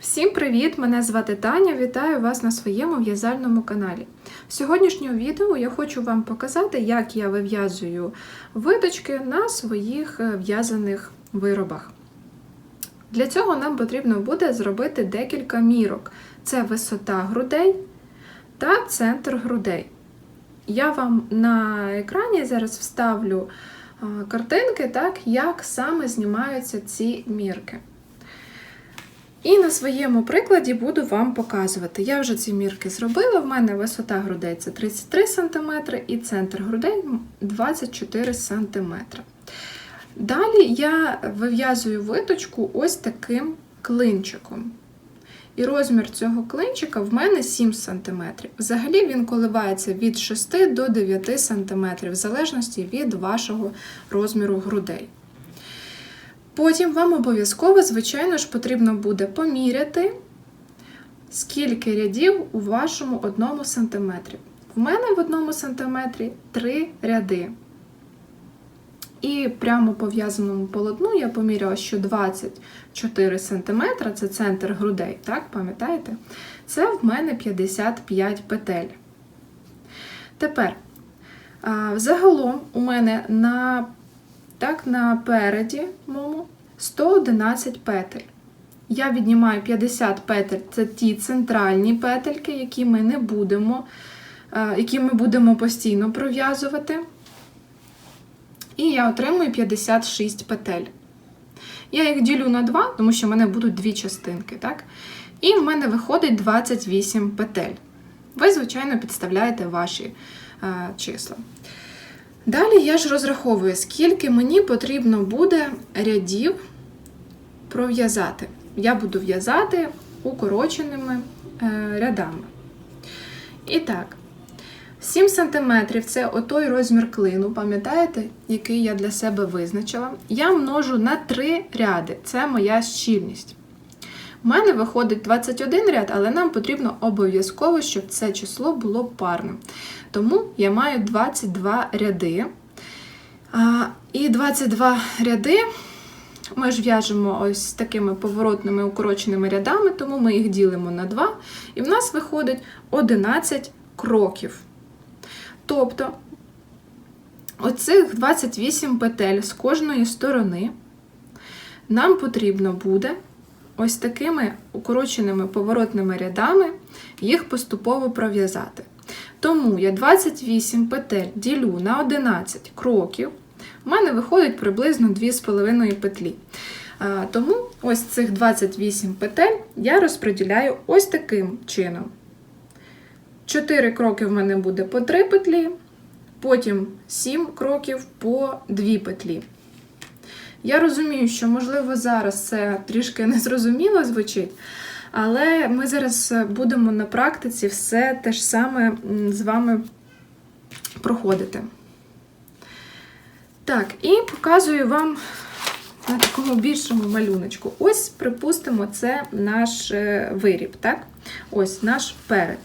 Всім привіт! Мене звати Таня. Вітаю вас на своєму в'язальному каналі. В сьогоднішньому відео я хочу вам показати, як я вив'язую виточки на своїх е, в'язаних виробах. Для цього нам потрібно буде зробити декілька мірок: це висота грудей та центр грудей. Я вам на екрані зараз вставлю е, картинки, так, як саме знімаються ці мірки. І на своєму прикладі буду вам показувати. Я вже ці мірки зробила. В мене висота грудей це 33 см і центр грудей 24 см. Далі я вив'язую виточку ось таким клинчиком. І розмір цього клинчика в мене 7 см. Взагалі він коливається від 6 до 9 см, в залежності від вашого розміру грудей. Потім вам обов'язково, звичайно ж, потрібно буде поміряти, скільки рядів у вашому 1 см. В мене в 1 см 3 ряди. І прямо по в'язаному полотну я поміряла, що 24 см це центр грудей, так, пам'ятаєте? Це в мене 55 петель. Тепер, загалом, у мене на так, напереді моєму 111 петель. Я віднімаю 50 петель це ті центральні петельки, які ми не будемо, які ми будемо постійно пров'язувати. І я отримую 56 петель. Я їх ділю на 2, тому що в мене будуть дві частинки. так? І в мене виходить 28 петель. Ви, звичайно, підставляєте ваші а, числа. Далі я ж розраховую, скільки мені потрібно буде рядів пров'язати. Я буду в'язати укороченими е, рядами. І так, 7 см це отой розмір клину, пам'ятаєте, який я для себе визначила. Я множу на 3 ряди, це моя щільність. У мене виходить 21 ряд, але нам потрібно обов'язково, щоб це число було парним. Тому я маю 22 ряди. А, І 22 ряди ми ж в'яжемо ось такими поворотними укороченими рядами, тому ми їх ділимо на 2, і в нас виходить 11 кроків. Тобто, оцих 28 петель з кожної сторони нам потрібно буде ось такими укороченими поворотними рядами їх поступово пров'язати. Тому я 28 петель ділю на 11 кроків, у мене виходить приблизно 2,5 петлі. Тому ось цих 28 петель я розподіляю ось таким чином. 4 кроки в мене буде по 3 петлі, потім 7 кроків по 2 петлі. Я розумію, що, можливо, зараз це трішки незрозуміло звучить, але ми зараз будемо на практиці все те ж саме з вами проходити. Так, і показую вам на такому більшому малюночку. Ось, припустимо, це наш е, виріб, так? Ось наш перед.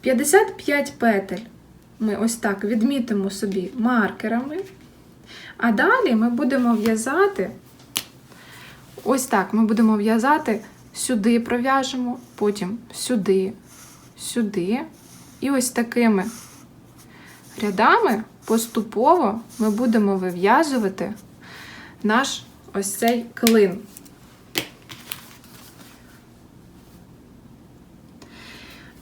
55 петель ми ось так відмітимо собі маркерами. А далі ми будемо в'язати, ось так, ми будемо в'язати, сюди пров'яжемо, потім сюди, сюди. І ось такими рядами поступово ми будемо вив'язувати наш ось цей клин.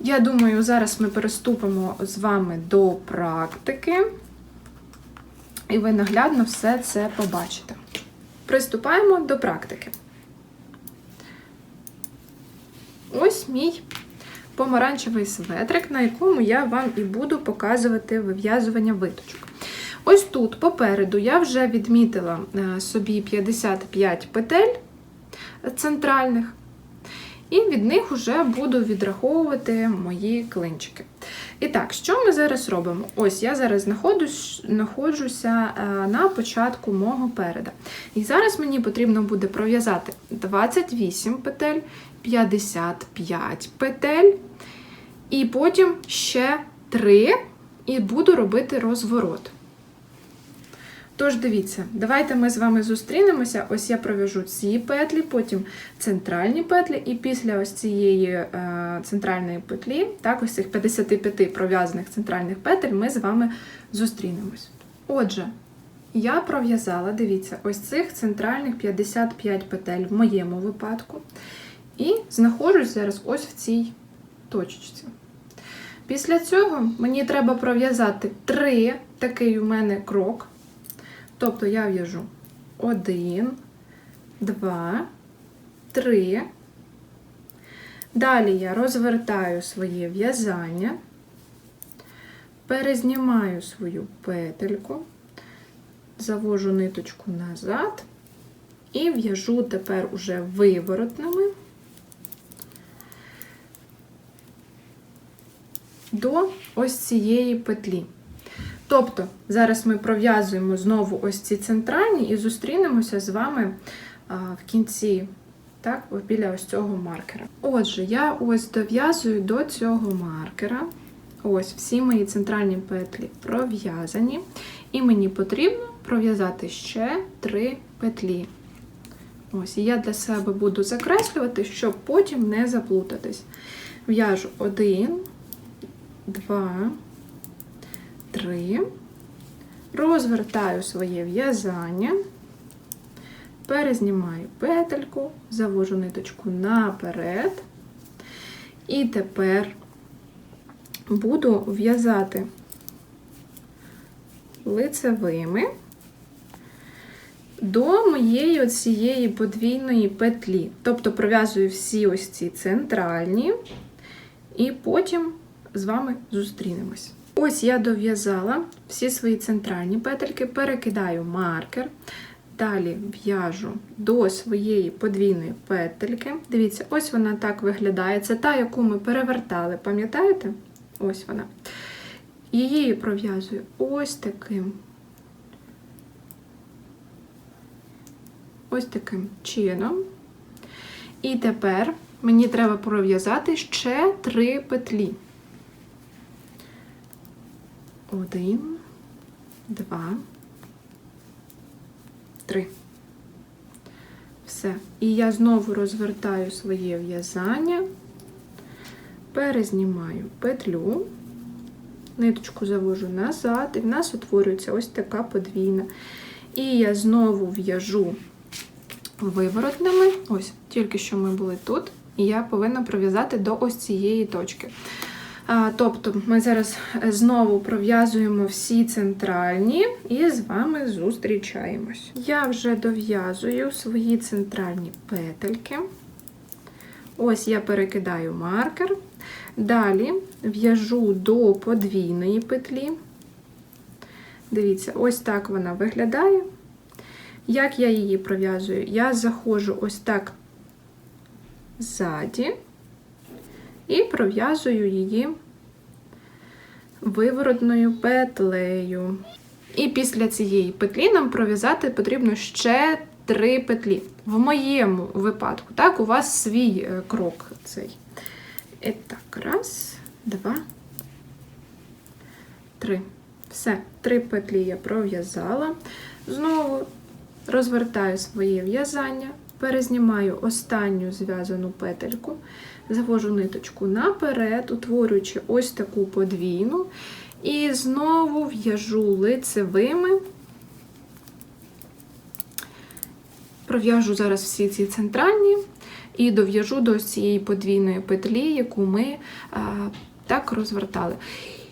Я думаю, зараз ми переступимо з вами до практики, і ви наглядно все це побачите. Приступаємо до практики. Ось мій помаранчевий светрик, на якому я вам і буду показувати вив'язування виточок. Ось тут попереду я вже відмітила е, собі 55 петель центральних, і від них вже буду відраховувати мої клинчики. І так, що ми зараз робимо? Ось я зараз знаходжусь, знаходжуся е, на початку мого переда. І зараз мені потрібно буде пров'язати 28 петель, 55 петель, і потім ще 3, і буду робити розворот. Тож дивіться, давайте ми з вами зустрінемося. Ось я пров'яжу ці петлі, потім центральні петлі, і після ось цієї е, центральної петлі, так, ось цих 55 пров'язаних центральних петель, ми з вами зустрінемось. Отже, я пров'язала, дивіться, ось цих центральних 55 петель в моєму випадку. І знаходжусь зараз ось в цій точці. Після цього мені треба пров'язати три такий у мене крок. Тобто я в'яжу один, два, три. Далі я розвертаю своє в'язання, перезнімаю свою петельку, завожу ниточку назад і в'яжу тепер уже виворотними до ось цієї петлі. Тобто, зараз ми пров'язуємо знову ось ці центральні і зустрінемося з вами в кінці, так, біля ось цього маркера. Отже, я ось дов'язую до цього маркера. Ось всі мої центральні петлі пров'язані. І мені потрібно пров'язати ще три петлі. Ось, і я для себе буду закреслювати, щоб потім не заплутатись. В'яжу один, два, три. Розвертаю своє в'язання, перезнімаю петельку, завожу ниточку наперед. І тепер буду в'язати лицевими до моєї цієї подвійної петлі. Тобто пров'язую всі ось ці центральні, і потім з вами зустрінемось. Ось я дов'язала всі свої центральні петельки, перекидаю маркер. Далі в'яжу до своєї подвійної петельки. Дивіться, ось вона так виглядає. Це та, яку ми перевертали, пам'ятаєте? Ось вона. Її пров'язую ось таким. Ось таким чином. І тепер мені треба пров'язати ще три петлі. Один, два, три. Все. І я знову розвертаю своє в'язання, перезнімаю петлю, ниточку завожу назад, і в нас утворюється ось така подвійна. І я знову в'яжу виворотними, ось, тільки що ми були тут, і я повинна пров'язати до ось цієї точки. Тобто ми зараз знову пров'язуємо всі центральні і з вами зустрічаємось. Я вже дов'язую свої центральні петельки. Ось я перекидаю маркер. Далі в'яжу до подвійної петлі. Дивіться, ось так вона виглядає. Як я її пров'язую? Я заходжу ось так ззаді і пров'язую її виворотною петлею. І після цієї петлі нам пров'язати потрібно ще три петлі. В моєму випадку, так, у вас свій е, крок цей. І так, раз, два, три. Все, три петлі я пров'язала. Знову розвертаю своє в'язання, перезнімаю останню зв'язану петельку, завожу ниточку наперед, утворюючи ось таку подвійну, і знову в'яжу лицевими. Пров'яжу зараз всі ці центральні і дов'яжу до цієї подвійної петлі, яку ми а, так розвертали.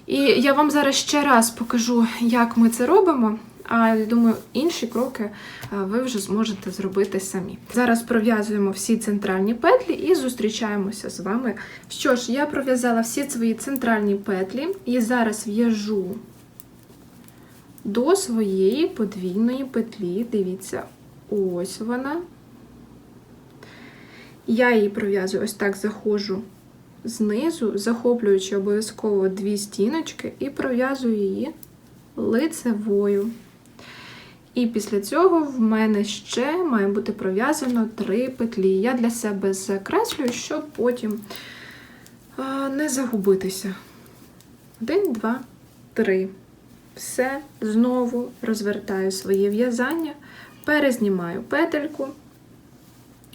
І я вам зараз ще раз покажу, як ми це робимо. А я думаю, інші кроки ви вже зможете зробити самі. Зараз пров'язуємо всі центральні петлі і зустрічаємося з вами. Що ж, я пров'язала всі свої центральні петлі і зараз в'яжу до своєї подвійної петлі. Дивіться, ось вона. Я її пров'язую ось так заходжу знизу, захоплюючи обов'язково дві стіночки, і пров'язую її лицевою. І після цього в мене ще має бути пров'язано три петлі. Я для себе закреслюю, щоб потім не загубитися. Один, два, три. все, знову розвертаю своє в'язання, перезнімаю петельку,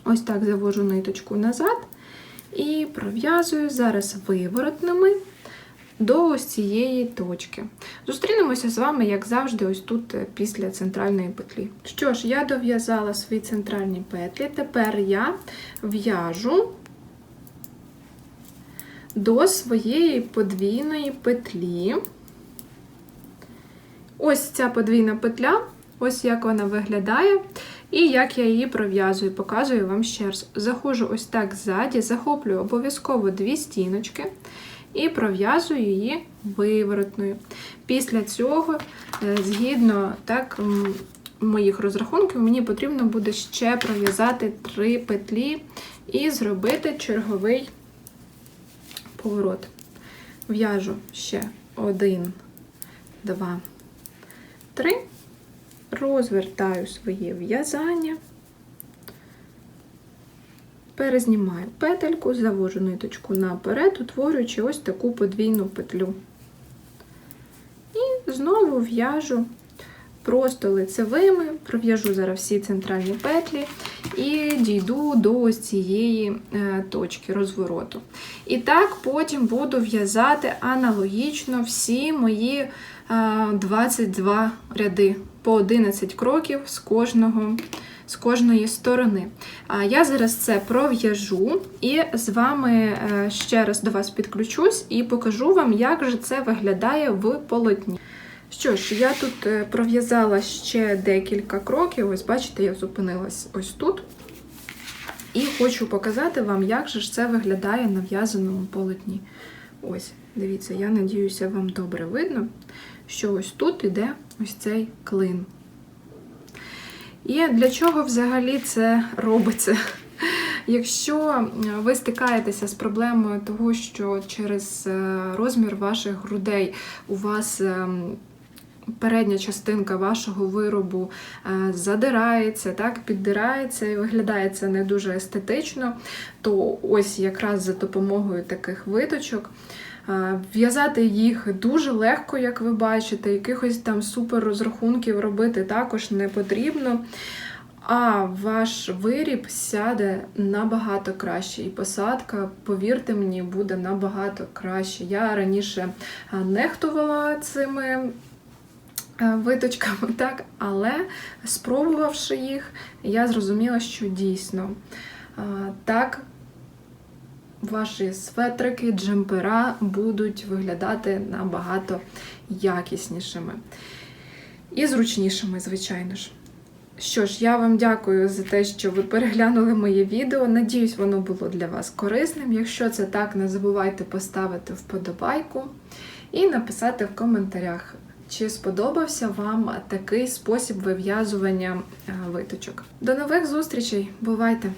ось так завожу ниточку назад і пров'язую зараз виворотними до ось цієї точки. Зустрінемося з вами, як завжди, ось тут е, після центральної петлі. Що ж, я дов'язала свої центральні петлі, тепер я в'яжу до своєї подвійної петлі. Ось ця подвійна петля, ось як вона виглядає, і як я її пров'язую, показую вам ще раз. Заходжу ось так ззаді, захоплюю обов'язково дві стіночки і пров'язую її виворотною. Після цього, е, згідно так, моїх розрахунків, мені потрібно буде ще пров'язати три петлі і зробити черговий поворот. В'яжу ще один, два, три, розвертаю своє в'язання, перезнімаю петельку, завожу ниточку наперед, утворюючи ось таку подвійну петлю. І знову в'яжу просто лицевими, пров'яжу зараз всі центральні петлі і дійду до ось цієї е, точки розвороту. І так потім буду в'язати аналогічно всі мої е, 22 ряди по 11 кроків з кожного. З кожної сторони. А я зараз це пров'яжу і з вами е, ще раз до вас підключусь і покажу вам, як же це виглядає в полотні. Що ж, я тут е, пров'язала ще декілька кроків. Ось, бачите, я зупинилась ось тут. І хочу показати вам, як же ж це виглядає на в'язаному полотні. Ось, дивіться, я надіюся, вам добре видно, що ось тут іде ось цей клин. І для чого взагалі це робиться? Якщо ви стикаєтеся з проблемою того, що через е, розмір ваших грудей у вас ем, передня частинка вашого виробу е, задирається, так, піддирається і виглядає це не дуже естетично, то ось якраз за допомогою таких виточок. Е, В'язати їх дуже легко, як ви бачите, якихось там супер розрахунків робити також не потрібно. А ваш виріб сяде набагато краще, і посадка, повірте мені, буде набагато краще. Я раніше нехтувала цими е, виточками, так, але спробувавши їх, я зрозуміла, що дійсно так ваші светрики, джемпера будуть виглядати набагато якіснішими і зручнішими, звичайно ж. Що ж, я вам дякую за те, що ви переглянули моє відео. Надіюсь, воно було для вас корисним. Якщо це так, не забувайте поставити вподобайку і написати в коментарях, чи сподобався вам такий спосіб вив'язування е, виточок. До нових зустрічей! Бувайте!